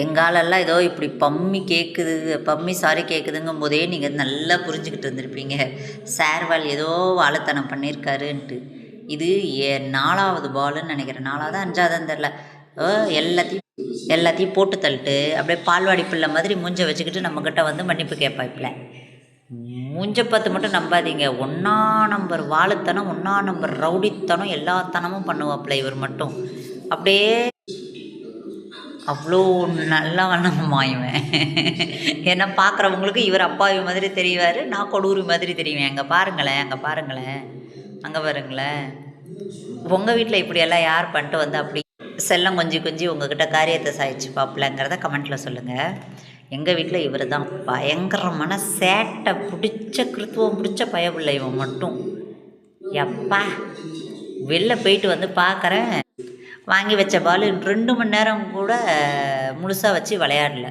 எங்காலெல்லாம் ஏதோ இப்படி பம்மி கேட்குது பம்மி சாரி கேட்குதுங்கும் போதே நீங்கள் நல்லா புரிஞ்சுக்கிட்டு இருந்திருப்பீங்க சேர்வால் ஏதோ வாழைத்தனம் பண்ணியிருக்காருன்ட்டு. இது ஏ நாலாவது பாலுன்னு நினைக்கிறேன். நாலாவது அஞ்சாவதுன்னு தெரில ஓ, எல்லாத்தையும் எல்லாத்தையும் போட்டு தள்ளிட்டு அப்படியே பால்வாடி பிள்ளை மாதிரி மூஞ்ச வச்சுக்கிட்டு நம்மக்கிட்ட வந்து மன்னிப்பு கேட்பாய்ப்பில் மூஞ்ச பார்த்து மட்டும் நம்பாதீங்க. ஒன்றா நம்பர் வாழைத்தனம் ஒன்றா நம்பர் ரவுடித்தனம் எல்லாத்தனமும் பண்ணுவாப்புல இவர் மட்டும். அப்படியே அவ்வளோ நல்லா வண்ணமாயுவேன் ஏன்னா பார்க்குறவங்களுக்கு இவர் அப்பாவி மாதிரி தெரிவார் நான் கொடூரி மாதிரி தெரியுவேன் அங்கே பாருங்களேன் அங்கே பாருங்களேன். அங்கே பாருங்களேன். உங்கள் வீட்டில் இப்படியெல்லாம் யார் பண்ணிட்டு வந்து அப்படி? செல்லம் கொஞ்சி கொஞ்சி உங்ககிட்ட காரியத்தை சாய்ச்சி பார்ப்பலங்கிறத கமெண்ட்டில் சொல்லுங்கள் எங்கள் வீட்டில் இவர் தான் பயங்கரமான சேட்டை பிடிச்ச கிருத்துவம் பிடிச்ச பயபிள்ளை இவன் மட்டும். எப்பா வெளில போயிட்டு வந்து பார்க்குறேன் வாங்கி வச்ச பால் ரெண்டு மணி நேரம் கூட முழுசாக வச்சு விளையாடல.